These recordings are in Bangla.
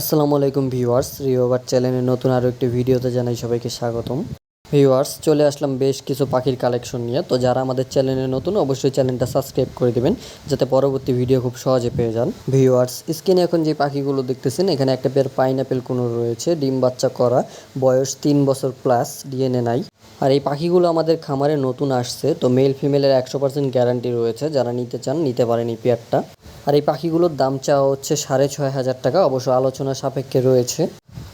আসসালামু আলাইকুম ভিউয়ার্স, রিওভার চ্যানেলের নতুন আরও একটি ভিডিওতে জানাই সবাইকে স্বাগতম। ভিউয়ার্স, চলে আসলাম বেশ কিছু পাখির কালেকশন নিয়ে। তো যারা আমাদের চ্যানেলে নতুন, অবশ্যই চ্যানেলটা সাবস্ক্রাইব করে দেবেন, যাতে পরবর্তী ভিডিও খুব সহজে পেয়ে যান। ভিউয়ার্স, স্ক্রিনে এখন যে পাখিগুলো দেখতেছেন, এখানে একটা পেয়ার পাইনাপেল কোনো রয়েছে, ডিম বাচ্চা করা, বয়স তিন বছর প্লাস, ডিএনএ নাই। আর এই পাখিগুলো আমাদের খামারে নতুন আসছে, তো মেল ফিমেলের একশো পার্সেন্ট গ্যারান্টি রয়েছে, যারা নিতে চান, নিতে পারেন এই পেয়ারটা আর এই পাখিগুলোর দাম চাওয়া হচ্ছে সাড়ে ছয় হাজার টাকা, অবশ্য আলোচনা সাপেক্ষে রয়েছে।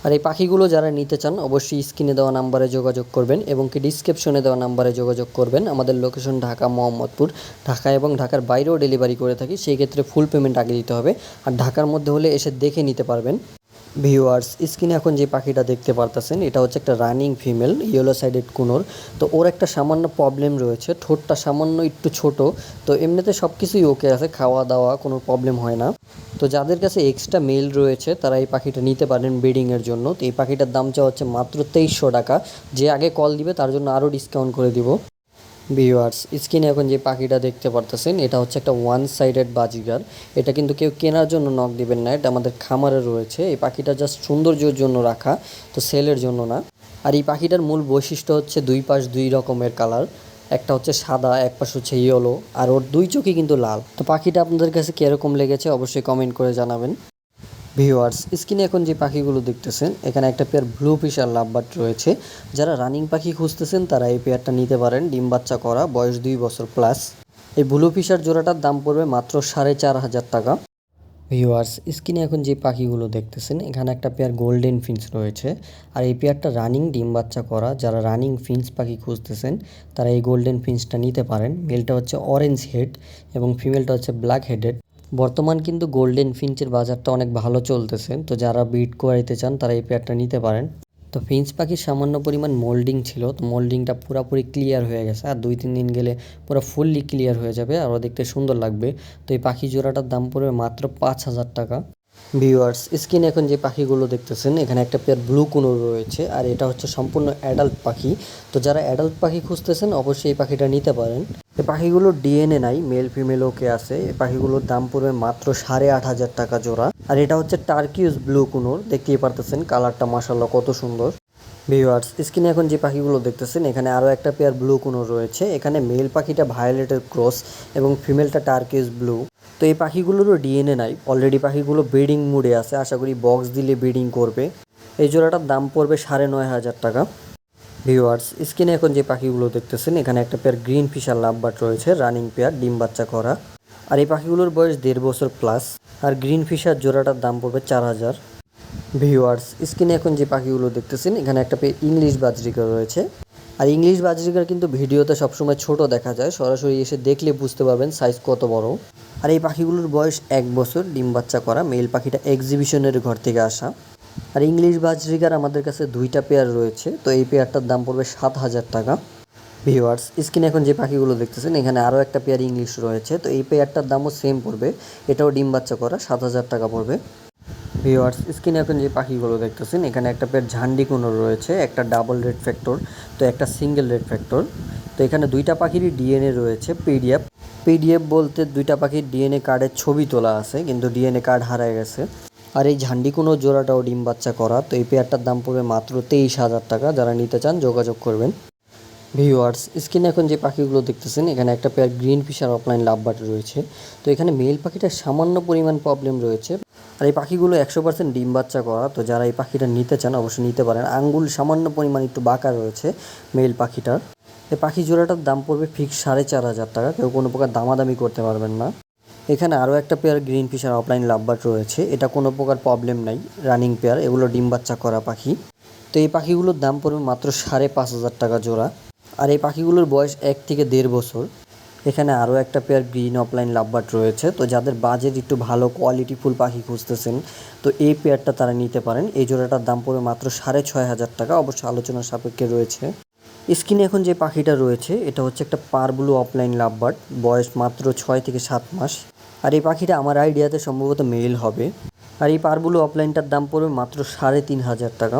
আর এই পাখিগুলো যারা নিতে চান, অবশ্যই স্ক্রিনে দেওয়া নাম্বারে যোগাযোগ করবেন এবং কি ডিসক্রিপশনে দেওয়া নাম্বারে যোগাযোগ করবেন। আমাদের লোকেশন ঢাকা, মোহাম্মদপুর, ঢাকা এবং ঢাকার বাইরেও ডেলিভারি করে থাকি, সেই ক্ষেত্রে ফুল পেমেন্ট আগে দিতে হবে। আর ঢাকার মধ্যে হলে এসে দেখে নিতে পারবেন। ভিউয়ার্স স্ক্রিনে এখন যে পাখিটা দেখতে পারতেছেন, এটা হচ্ছে একটা running female yellow sided conure. তো ওর একটা সামান্য প্রবলেম রয়েছে, ঠোঁটটা সামান্য একটু ছোট, তো এমনিতে সব কিছুই ওকে আছে, খাওয়া দাওয়া কোনো প্রবলেম হয় না। তো যাদের কাছে এক্সট্রা মেল রয়েছে, তারা এই পাখিটা নিতে পারেন ব্রিডিংয়ের জন্য। তো এই পাখিটার দাম চাওয়া হচ্ছে মাত্র তেইশশো টাকা। যে আগে কল দিবে, তার জন্য আরও ডিসকাউন্ট করে দিব। ভিউয়ার্স স্ক্রিনে এখন যে পাখিটা দেখতে পারতেছেন, এটা হচ্ছে একটা ওয়ান সাইডেড বাজিগার। এটা কিন্তু কেউ কেনার জন্য নক দিবেন না, এটা আমাদের খামারে রয়েছে। এই পাখিটা জাস্ট সৌন্দর্যের জন্য রাখা, তো সেলের জন্য না। আর এই পাখিটার মূল বৈশিষ্ট্য হচ্ছে দুই পাশ দুই রকমের কালার একটা হচ্ছে সাদা, এক পাশ হচ্ছে ইয়েলো আর ওর দুই চোখই কিন্তু লাল। তো পাখিটা আপনাদের কাছে কীরকম লেগেছে অবশ্যই কমেন্ট করে জানাবেন। ভিউয়ার্স স্ক্রিনে এখন যে পাখিগুলো দেখতেছেন, এখানে একটা pair blue fish Fischer lovebird রয়েছে। যারা রানিং পাখি খুঁজতেছেন, তারা এই পেয়ারটা নিতে পারেন, ডিম বাচ্চা করা, বয়স দুই বছর প্লাস এই ব্লু ফিশার জোড়াটার দাম পড়বে মাত্র সাড়ে চার হাজার টাকা। ভিউয়ার্স স্ক্রিনে এখন যে পাখিগুলো দেখতেছেন, এখানে একটা পেয়ার গোল্ডেন ফিন্স রয়েছে। আর এই পেয়ারটা রানিং ডিম বাচ্চা করা, যারা রানিং ফিন্স পাখি খুঁজতেছেন, তারা এই গোল্ডেন ফিন্সটা নিতে পারেন। মেলটা হচ্ছে অরেঞ্জ হেড এবং ফিমেলটা হচ্ছে ব্ল্যাক হেডেড বর্তমান কিন্তু গোল্ডেন ফিঞ্চের বাজারটা অনেক ভালো চলতেছে। তো যারা বিট করাইতে চান, তারা এই পেয়ারটা নিতে পারেন। তো ফিঞ্চ পাখির সামান্য পরিমাণ মোল্ডিং ছিল। তো মোল্ডিংটা পুরোপুরি ক্লিয়ার হয়ে গেছে। আর দুই তিন দিন গেলে পুরো ফুললি ক্লিয়ার হয়ে যাবে। আরও দেখতে সুন্দর লাগবে। তো এই পাখি জোড়াটার দাম পড়বে মাত্র পাঁচ হাজার টাকা। ভিউয়ার্স স্ক্রিনে এখন যে পাখিগুলো দেখতেছেন, এখানে একটা পেয়ার ব্লু কোনো রয়েছে, আর এটা হচ্ছে সম্পূর্ণ অ্যাডাল্ট পাখি। তো যারা অ্যাডাল্ট পাখি খুঁজতেছেন, অবশ্যই এই পাখিটা নিতে পারেন। এই পাখিগুলোর ডিএনএ নাই মেল ফিমেল ওকে আছে। এই পাখিগুলোর দাম পড়বে মাত্র সাড়ে আট হাজার টাকা জোড়া। আর এটা হচ্ছে টার্কিউস ব্লু কুনোর, দেখতেই পারতেছেন কালারটা মাসাল্লাহ কত সুন্দর। ভিউয়ার্স স্ক্রিনে এখন যে পাখিগুলো দেখতেছেন, এখানে আরও একটা পেয়ার ব্লু কোনো রয়েছে। এখানে মেল পাখিটা ভায়োলেটের ক্রস এবং ফিমেলটা টার্কিউস ব্লু তো এই পাখিগুলোরও ডিএনএ নাই। অলরেডি পাখিগুলো ব্রিডিং মুডে আছে। আশা করি বক্স দিলে ব্রিডিং করবে। এই জোড়াটার দাম পড়বে সাড়ে নয় হাজার টাকা। ভিউয়ার্স স্ক্রিনে এখন যে পাখিগুলো দেখতেছেন, এখানে একটা পেয়ার গ্রিন ফিশার লাভবার্ড রয়েছে রানিং পেয়ার ডিম বাচ্চা করা। আর এই পাখিগুলোর বয়স দেড় বছর প্লাস আর গ্রিন ফিশার জোড়াটার দাম পড়বে চার হাজার। ভিউয়ার্স, স্ক্রিনে এখন যে পাখিগুলো দেখতেছেন, এখানে একটা ইংলিশ বাজরিকা রয়েছে। আর ইংলিশ বাজরিকার কিন্তু ভিডিওতে সবসময় ছোট দেখা যায়, সরাসরি এসে দেখলে বুঝতে পারবেন সাইজ কত বড়। আর এই পাখিগুলোর বয়স এক বছর, ডিম বাচ্চা করা মেল পাখিটা এক্সিবিশনের ঘর থেকে আসা। আর ইংলিশ বাজরিকার আমাদের কাছে দুইটা পেয়ার রয়েছে, তো এই পেয়ারটার দাম পড়বে সাত হাজার টাকা। ভিউয়ার্স, স্ক্রিনে এখন যে পাখিগুলো দেখতেছেন, এখানে আরও একটা পেয়ার ইংলিশ রয়েছে, তো এই পেয়ারটার দামও সেম পড়বে। এটাও ডিম বাচ্চা করা, সাত হাজার টাকা পড়বে। ভিওয়ার্স স্ক্রিনে এখন যে পাখিগুলো দেখতেছেন, এখানে একটা পেয়ার ঝান্ডি কোনো রয়েছে, একটা ডাবল রেড ফ্যাক্টর, তো একটা সিঙ্গেল রেড ফ্যাক্টর। তো এখানে দুইটা পাখিরই ডিএনএ রয়েছে, পিডিএফ। পিডিএফ বলতে দুইটা পাখির ডিএনএ কার্ডের ছবি তোলা আছে, কিন্তু ডিএনএ কার্ড হারায় গেছে। আর এই ঝান্ডি কোনো জোড়াটাও ডিম বাচ্চা করা, তো এই পেয়ারটার দাম পড়বে মাত্র তেইশ হাজার টাকা, যারা নিতে চান যোগাযোগ করবেন। ভিউয়ার্স, স্ক্রিনে এখন যে পাখিগুলো দেখতেছেন, এখানে একটা pair green Fischer opaline lovebird রয়েছে। তো এখানে মেল পাখিটার সামান্য পরিমাণ প্রবলেম রয়েছে আর এই পাখিগুলো একশো পার্সেন্ট ডিম বাচ্চা করা, তো যারা এই পাখিটা নিতে চান অবশ্যই নিতে পারেন। আঙ্গুল সামান্য পরিমাণ একটু বাঁকা রয়েছে মেল পাখিটার। এই পাখি জোড়াটার দাম পড়বে ফিক্স সাড়ে চার হাজার টাকা, কেউ কোনো প্রকার দামাদামি করতে পারবেন না। এখানে আরও একটা pair green Fischer opaline lovebird রয়েছে। এটা কোনো প্রকার প্রবলেম নাই রানিং পেয়ার এগুলো ডিম বাচ্চা করা পাখি। তো এই পাখিগুলোর দাম পড়বে মাত্র সাড়ে পাঁচ হাজার টাকা জোড়া। আর এই পাখিগুলোর বয়স এক থেকে দেড় বছর। এখানে আরও একটা পেয়ার গ্রিন অফলাইন লাভবার্ড রয়েছে। তো যাদের বাজেট একটু ভালো কোয়ালিটি ফুল পাখি খুঁজতেছেন, তো এই পেয়ারটা তারা নিতে পারেন। এই জোড়াটার দাম পড়বে মাত্র সাড়ে ছয় হাজার টাকা। অবশ্য আলোচনার সাপেক্ষে রয়েছে। স্কিনে এখন যে পাখিটা রয়েছে, এটা হচ্ছে একটা পারব্লু অফলাইন লাভবার্ড বয়স মাত্র ছয় থেকে সাত মাস। আর এই পাখিটা আমার আইডিয়াতে সম্ভবত মেল হবে। আর এই পারব্লু অফলাইনটার দাম পড়বে মাত্র সাড়ে তিন হাজার টাকা।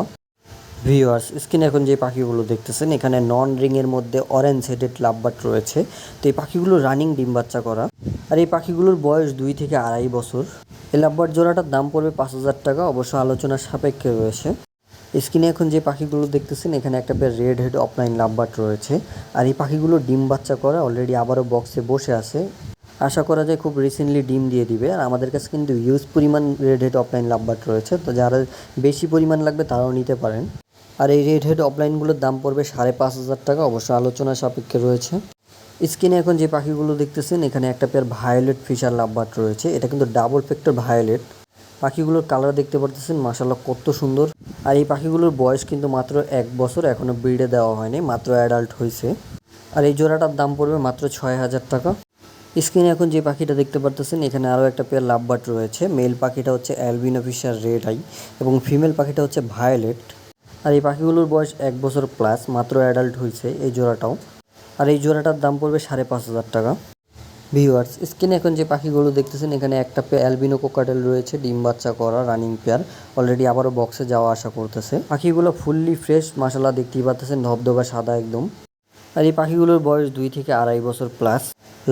ভিউয়ার্স স্ক্রিনে এখন যে পাখিগুলো দেখতেছেন, এখানে নন রিংয়ের মধ্যে অরেঞ্জ হেডেড লাভবার্ড রয়েছে। তো এই পাখিগুলো রানিং ডিম বাচ্চা করা। আর এই পাখিগুলোর বয়স দুই থেকে আড়াই বছর। এই লাভবার্ড জোড়াটার দাম পড়বে পাঁচ হাজার টাকা, অবশ্য আলোচনার সাপেক্ষে রয়েছে। স্ক্রিনে এখন যে পাখিগুলো দেখতেছেন, এখানে একটা pair red head opaline lovebird রয়েছে। আর এই পাখিগুলো ডিম বাচ্চা করা অলরেডি আবারও বক্সে বসে আছে। আশা করা যায় খুব রিসেন্টলি ডিম দিয়ে দিবে। আর আমাদের কাছে কিন্তু ইউজ পরিমাণ রেড হেড অফলাইন লাভবার্ড রয়েছে। তো যারা বেশি পরিমাণ লাগবে, তারাও নিতে পারেন। আর এই রেড হেড অফলাইনগুলোর দাম পড়বে সাড়ে পাঁচ হাজার টাকা। অবশ্য আলোচনা সাপেক্ষে রয়েছে। স্ক্রিনে এখন যে পাখিগুলো দেখতেছেন, এখানে একটা পেয়ার ভায়োলেট ফিশার লাভবার্ড রয়েছে। এটা কিন্তু ডাবল ফ্যাক্টর ভায়োলেট পাখিগুলোর কালার দেখতে পারতেছেন মাসাল্লাহ কত সুন্দর। আর এই পাখিগুলোর বয়স কিন্তু মাত্র এক বছর এখনও ব্রিডে দেওয়া হয়নি, মাত্র অ্যাডাল্ট হয়েছে। আর এই জোড়াটার দাম পড়বে মাত্র ছয় হাজার টাকা। স্ক্রিনে এখন যে পাখিটা দেখতে পারতেছেন, এখানে আরও একটা পেয়ার লাভবার্ড রয়েছে। মেল পাখিটা হচ্ছে অ্যালবিনো ফিশার রেড আই এবং ফিমেল পাখিটা হচ্ছে ভায়োলেট আর এই পাখিগুলোর বয়স এক বছর প্লাস মাত্র অ্যাডাল্ট হয়েছে এই জোড়াটাও। আর এই জোড়াটার দাম পড়বে সাড়ে পাঁচ হাজার টাকা। ভিউয়ার্স স্ক্রিনে এখন যে পাখিগুলো দেখতেছেন, এখানে একটা অ্যালবিনো কোকাটেল রয়েছে, ডিম বাচ্চা করা রানিং পেয়ার অলরেডি আবারও বক্সে যাওয়া আসা করতেছে। পাখিগুলো ফুললি ফ্রেশ মাসালা দেখতেই পাচ্ছেন ধবধবা সাদা একদম। আর এই পাখিগুলোর বয়স দুই থেকে আড়াই বছর প্লাস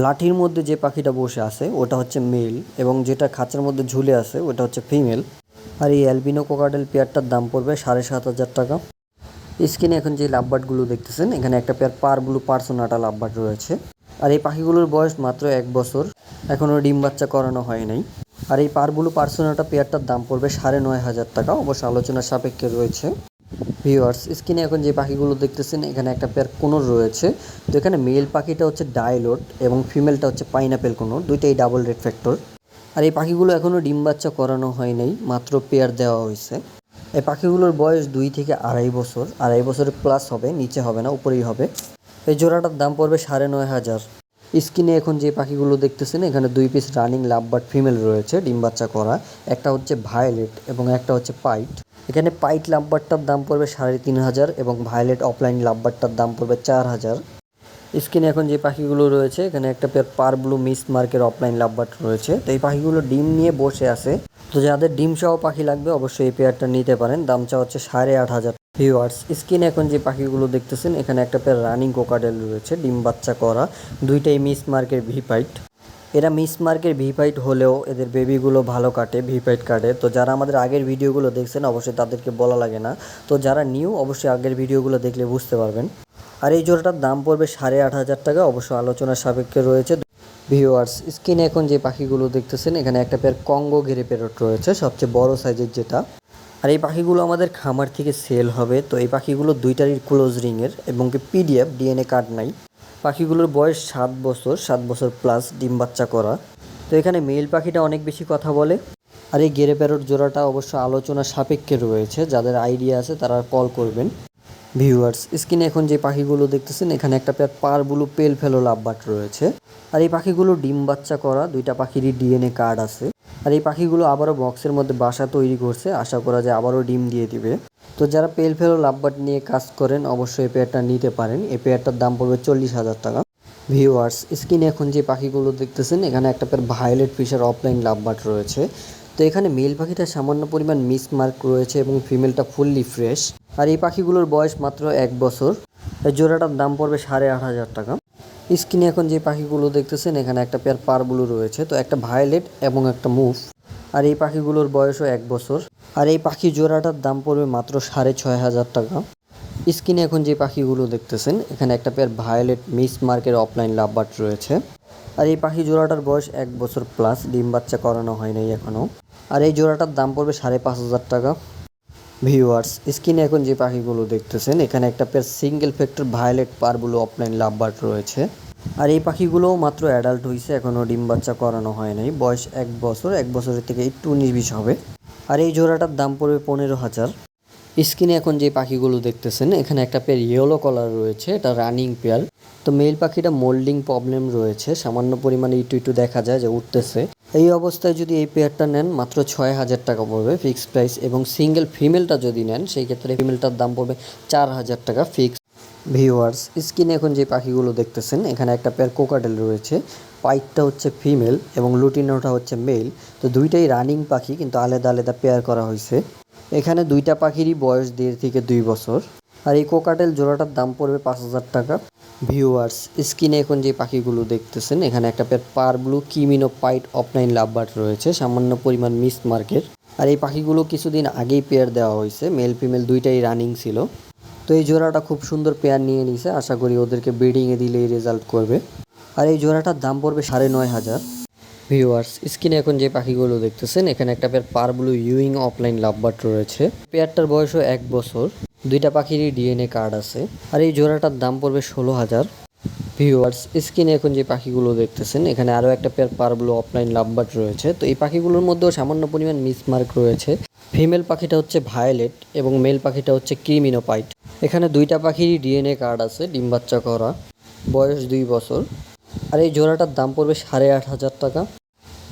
লাঠির মধ্যে যে পাখিটা বসে আছে, ওটা হচ্ছে মেল এবং যেটা খাঁচার মধ্যে ঝুলে আছে, ওটা হচ্ছে ফিমেল আর এই অ্যালবিনো কোকাটেল পেয়ারটার দাম পড়বে সাড়ে সাত হাজার টাকা। স্ক্রিনে এখন যে লাভবার্ডগুলো দেখতেছেন, এখানে একটা pair pure blue personata lovebird রয়েছে। আর এই পাখিগুলোর বয়স মাত্র এক বছর এখনও ডিম বাচ্চা করানো হয় নাই। আর এই পার ব্লু পার্সোনাটা পেয়ারটার দাম পড়বে সাড়ে নয় হাজার টাকা, অবশ্য আলোচনার সাপেক্ষে রয়েছে। ভিউয়ার্স স্ক্রিনে এখন যে পাখিগুলো দেখতেছেন, এখানে একটা পেয়ার কোনোর রয়েছে। তো এখানে মেল পাখিটা হচ্ছে ডাইলোড এবং ফিমেলটা হচ্ছে পাইনাপেল কোনোর, দুইটাই ডাবল রেড ফ্যাক্টর। আর এই পাখিগুলো এখনও ডিম বাচ্চা করানো হয় নাই, মাত্র পেয়ার দেওয়া হয়েছে। এই পাখিগুলোর বয়স দুই থেকে আড়াই বছর আড়াই বছরের প্লাস হবে, নিচে হবে না, উপরেই হবে। এই জোড়াটার দাম পড়বে সাড়ে নয় হাজার। স্কিনে এখন যে পাখিগুলো দেখতেছেন, এখানে দুই পিস রানিং লাভবার্ড ফিমেল রয়েছে, ডিম বাচ্চা করা। একটা হচ্ছে ভায়োলেট এবং একটা হচ্ছে পাইট এখানে পাইট লাভবারটার দাম পড়বে সাড়ে তিন হাজার এবং ভায়োলেট অফলাইন লাভবারটার দাম পড়বে চার হাজার। স্ক্রিনে এখন যে পাখিগুলো রয়েছে, এখানে একটা পেয়ার পার ব্লু মিস মার্কের অফলাইন লাভবাট রয়েছে। তো এই পাখিগুলো ডিম নিয়ে বসে আছে। তো যাদের ডিম সহ পাখি লাগবে, অবশ্যই এই পেয়ারটা নিতে পারেন। দামটা হচ্ছে সাড়ে আট হাজার। ভিউয়ার্স স্ক্রিনে এখন যে পাখিগুলো দেখতেছেন, এখানে একটা পেয়ার রানিং কোকাডেল রয়েছে, ডিম বাচ্চা করা। দুইটাই মিস মার্কের ভিপাইট এরা মিস মার্কের ভিপাইট হলেও এদের বেবিগুলো ভালো কাটে ভিপাইট কাটে। তো যারা আমাদের আগের ভিডিওগুলো দেখছেন, অবশ্যই তাদেরকে বলা লাগে না। তো যারা নিউ অবশ্যই আগের ভিডিওগুলো দেখলে বুঝতে পারবেন। আর এই জোড়াটার দাম পড়বে সাড়ে আট হাজার টাকা, অবশ্য আলোচনার সাপেক্ষে রয়েছে। ভিউয়ার্স স্ক্রিনে এখন যে পাখিগুলো দেখতেছেন, এখানে একটা পেয়ার কঙ্গো ঘিরে পেরট রয়েছে, সবচেয়ে বড় সাইজের যেটা। আর এই পাখিগুলো আমাদের খামার থেকে সেল হবে। তো এই পাখিগুলো দুইটারই ক্লোজ রিংয়ের এবং কি পিডিএফ ডিএনএ কার্ড নাই। পাখিগুলোর বয়স সাত বছর সাত বছর প্লাস ডিম বাচ্চা করা। তো এখানে মেল পাখিটা অনেক বেশি কথা বলে। আর এই গেরে প্যারট জোড়াটা অবশ্য আলোচনা সাপেক্ষে রয়েছে। যাদের আইডিয়া আছে তারা কল করবেন। ভিউয়ার্স স্ক্রিনে এখন যে পাখিগুলো দেখতেছেন, এখানে একটা পেয়ার পার ব্লু পেল ফেলো লাভবাট রয়েছে। আর এই পাখিগুলো ডিম বাচ্চা করা, দুইটা পাখিরই ডিএনএ কার্ড আছে। আর এই পাখিগুলো আবারও বক্সের মধ্যে বাসা তৈরি করছে। আশা করা যায় আবারও ডিম দিয়ে দিবে। তো যারা পেল ফেলো লাভবাট নিয়ে কাজ করেন, অবশ্যই এই পেয়ারটা নিতে পারেন। এই পেয়ারটার দাম পড়বে চল্লিশ হাজার টাকা। ভিউয়ার্স স্ক্রিনে এখন যে পাখিগুলো দেখতেছেন, এখানে একটা pair violet Fischer opaline lovebird রয়েছে। তো এখানে মেল পাখিটা সামান্য পরিমাণ মিস মার্ক রয়েছে এবং ফিমেলটা ফুললি ফ্রেশ আর এই পাখিগুলোর বয়স মাত্র এক বছর। জোড়াটার দাম পড়বে সাড়ে আট হাজার টাকা। স্ক্রিনে এখন যে পাখিগুলো দেখতেছেন, এখানে একটা পেয়ার পারগুলো রয়েছে, তো একটা ভায়োলেট এবং একটা মুভ আর এই পাখিগুলোর বয়সও এক বছর। আর এই পাখি জোড়াটার দাম পড়বে মাত্র সাড়ে ছয় হাজার টাকা। স্ক্রিনে এখন যে পাখিগুলো দেখতেছেন, এখানে একটা পেয়ার ভায়োলেট মিস মার্কের অফলাইন লাভবার্ড রয়েছে। আর এই পাখি জোড়াটার বয়স এক বছর প্লাস ডিম বাচ্চা করানো হয় নাই এখনও আর এই জোড়াটার দাম পড়বে সাড়ে পাঁচ হাজার টাকা। ভিউয়ার্স, স্ক্রিনে এখন যে পাখিগুলো দেখতেছেন, এখানে একটা পেয়ার সিঙ্গেল ফ্যাক্টর ভায়োলেট পারগুলো অফলাইন লাভবার্ড রয়েছে। আর এই পাখিগুলোও মাত্র অ্যাডাল্ট হয়েছে এখনও ডিম বাচ্চা করানো হয় নাই। বয়স এক বছর, এক বছরের থেকে একটু উনিশ বিশ হবে। আর এই জোড়াটার দাম পড়বে পনেরো হাজার। স্ক্রিনে এখন যে পাখিগুলো দেখতেছেন, এখানে একটা পেয়ার ইয়েলো কালার রয়েছে, এটা রানিং পেয়ার তো মেল পাখিটা মোল্ডিং প্রবলেম রয়েছে, সামান্য পরিমাণে ইটু ইটু দেখা যায় যে উঠতেছে। এই অবস্থায় যদি এই পেয়ারটা নেন, মাত্র ছয় হাজার টাকা পড়বে ফিক্সড প্রাইস এবং সিঙ্গেল ফিমেলটা যদি নেন, সেই ক্ষেত্রে ফিমেলটার দাম পড়বে চার হাজার টাকা ফিক্স ভিউয়ার্স স্ক্রিনে এখন যে পাখিগুলো দেখতেছেন, এখানে একটা পেয়ার কোকাডেল রয়েছে পাইটটা হচ্ছে ফিমেল এবং লুটিনোটা হচ্ছে মেল তো দুইটাই রানিং পাখি, কিন্তু আলাদা আলাদা পেয়ার করা হয়েছে। এখানে দুইটা পাখিরই বয়স দেড় থেকে দুই বছর। আর এই কোকাটেল জোড়াটার দাম পড়বে পাঁচ হাজার টাকা। ভিউয়ার্স স্ক্রিনে এখন যে পাখিগুলো দেখতেছেন, এখানে একটা পেয়ার পার ব্লু কিমিনো পাইট অফলাইন লাভবার্ড রয়েছে, সামান্য পরিমাণ মিস মার্কেট আর এই পাখিগুলো কিছুদিন আগেই পেয়ার দেওয়া হয়েছে মেল ফিমেল দুইটাই রানিং ছিল। তো এই জোড়াটা খুব সুন্দর পেয়ার নিয়ে নিছে, আশা করি ওদেরকে ব্রিডিংয়ে দিলেই রেজাল্ট করবে। আর এই জোড়াটার দাম পড়বে সাড়ে নয় হাজার। ভিউয়ার্স স্ক্রিনে এখন যে পাখিগুলো দেখতেছেন, এখানে একটা পেয়ার পার ব্লু ইউইং অফলাইন লাভবার্ড রয়েছে। পেয়ারটার বয়সও এক বছর। দুইটা পাখিরই ডিএনএ কার্ড আছে। আর এই জোড়াটার দাম পড়বে ষোলো হাজার। ভিউয়ার্স স্ক্রিনে এখন যে পাখিগুলো দেখতেছেন, এখানে আরও একটা পেয়ার পার ব্লু অফলাইন লাভবার্ড রয়েছে। তো এই পাখিগুলোর মধ্যেও সামান্য পরিমাণ মিসমার্ক রয়েছে। ফিমেল পাখিটা হচ্ছে ভায়োলেট এবং মেল পাখিটা হচ্ছে ক্রিমিনোপাইট এখানে দুইটা পাখিরই ডিএনএ কার্ড আছে, ডিম বাচ্চা করা। বয়স দুই বছর। আর এই জোড়াটার দাম পড়বে সাড়ে আট হাজার টাকা।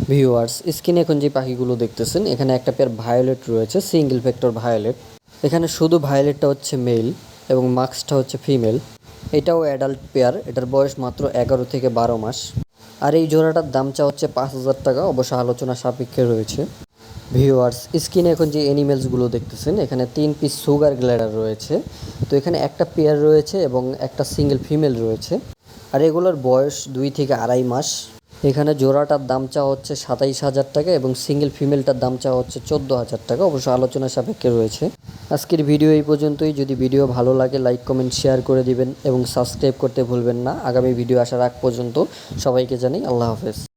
ভিউয়ার্স স্ক্রিনে এখন যে পাখিগুলো দেখতেছেন। এখানে একটা পেয়ার ভায়োলেট রয়েছে সিঙ্গেল ফ্যাক্টর ভায়োলেট এখানে শুধু ভায়োলেটটা হচ্ছে মেল এবং মাস্কটা হচ্ছে ফিমেল এটাও অ্যাডাল্ট পেয়ার এটার বয়স মাত্র এগারো থেকে বারো মাস। আর এই জোড়াটার দাম চা হচ্ছে পাঁচ হাজার টাকা, অবশ্য আলোচনা সাপেক্ষে রয়েছে। ভিউয়ার্স স্ক্রিনে এখন যে অ্যানিমেলসগুলো দেখতেছেন। এখানে তিন পিস সুগার গ্ল্যাডার রয়েছে। তো এখানে একটা পেয়ার রয়েছে এবং একটা সিঙ্গেল ফিমেল রয়েছে। আর এগুলোর বয়স দুই থেকে আড়াই মাস। এখানে জোড়াটার দাম চা হচ্ছে সাতাইশ হাজার টাকা এবং সিঙ্গেল ফিমেলটার দাম চা হচ্ছে চোদ্দ হাজার টাকা। অবশ্য আলোচনা সাপেক্ষে রয়েছে। আজকের ভিডিও এই পর্যন্তই। যদি ভিডিও ভালো লাগে, লাইক, কমেন্ট, শেয়ার করে দিবেন এবং সাবস্ক্রাইব করতে ভুলবেন না। আগামী ভিডিও আসার আগ পর্যন্ত সবাইকে জানি আল্লাহ হাফেজ।